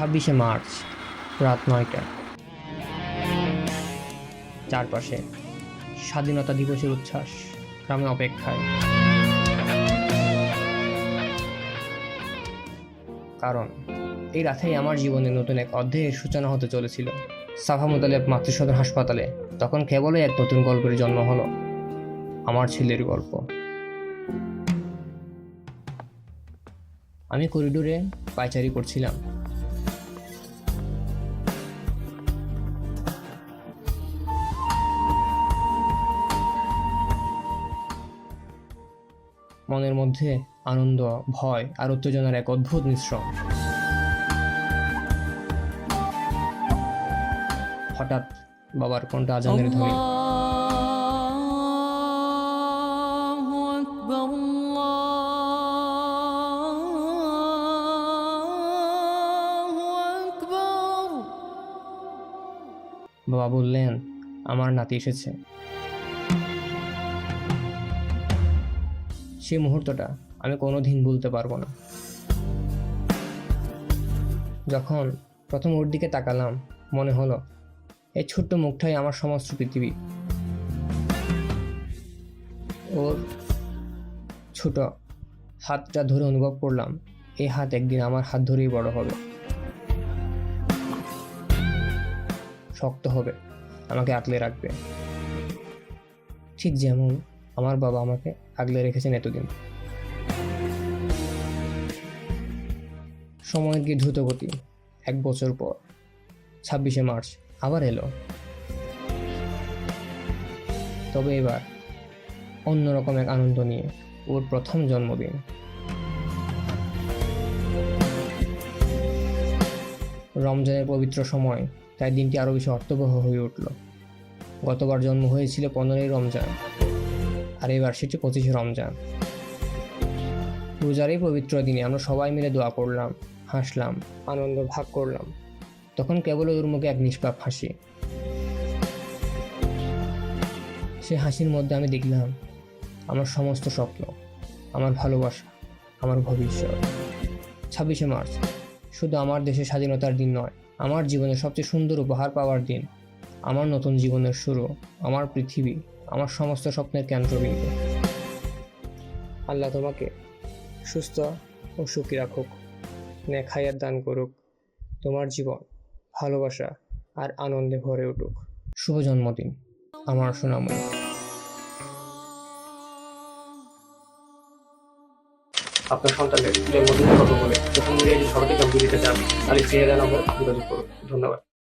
ছাব্বিশে মার্চ, রাত নয়টা। চারপাশে স্বাধীনতা দিবসের উচ্ছ্বাস, গ্রামে অপেক্ষায়। কারণ এই রাতেই আমার জীবনে নতুন এক অধ্যায়ের সূচনা হতে চলেছিল। সাফা মুতালেব মাতৃসদন হাসপাতালে তখন কেবলই এক নতুন গল্পের জন্ম হলো, আমার ছেলের গল্প। আমি করিডোরে পায়চারি করছিলাম। মনের মধ্যে আনন্দ ভয় আর উত্তেজনার এক অদ্ভুত মিশ্রণ। হঠাৎ বাবার কোনটা আজানের ধ্বনি বাবা বললেন আমার নাতি এসেছে। সেই মুহূর্তটা আমি কোনো দিন ভুলতে পারব না। যখন প্রথম ওর দিকে তাকালাম, মনে হলো, এই ছোট্ট মুখটাই আমার সমস্ত পৃথিবী। ওর ছোট হাতটা ধরে অনুভব করলাম, এই হাত একদিন আমার হাত ধরেই বড় হবে। শক্ত হবে, আমাকে আঁকলে রাখবে। ঠিক যেমন আমার বাবা আমাকে আগলে রেখেছেন এতদিন। সময়ের কি দ্রুত গতি এক বছর পর, ছাব্বিশে মার্চ, আবার এলো। তবে এবার অন্যরকম এক আনন্দ নিয়ে ওর প্রথম জন্মদিন। রমজানের পবিত্র সময়, তাই দিনটি আরও বেশি অর্থবহ হয়ে উঠল। গতবার জন্ম হয়েছিল পনেরোই রমজান। আর এবার সেটি পঁচিশে রমজান। রোজার এই পবিত্র দিনে আমরা সবাই মিলে দোয়া করলাম, হাসলাম, আনন্দ ভাগ করলাম। তখন কেবল ওর মুখে এক নিষ্পাপ হাসি। সে হাসির মধ্যে আমি দেখলাম, আমার সমস্ত স্বপ্ন, আমার ভালোবাসা, আমার ভবিষ্যৎ। ছাব্বিশে মার্চ, শুধু আমার দেশের স্বাধীনতার দিন নয়, আমার জীবনের সবচেয়ে সুন্দর উপহার পাওয়ার দিন। আমার নতুন জীবনের শুরু, আমার পৃথিবী, আমার সমস্ত স্বপ্নের কেন্দ্রবিন্দু। আল্লাহ তোমাকে সুস্থ ও সুখী রাখুক হায়াত দান করুক, তোমার জীবন, ভালোবাসা আর আনন্দে ভরে উঠুক। শুভ জন্মদিন, আমার সোনামণি আপনার সন্তানের জন্মদিনের কথা বলে যখন মিডিয়াটি সরকারি দিতে চান, তাহলে স্ক্রিনে দেওয়া নম্বর যোগাযোগ করুন। ধন্যবাদ।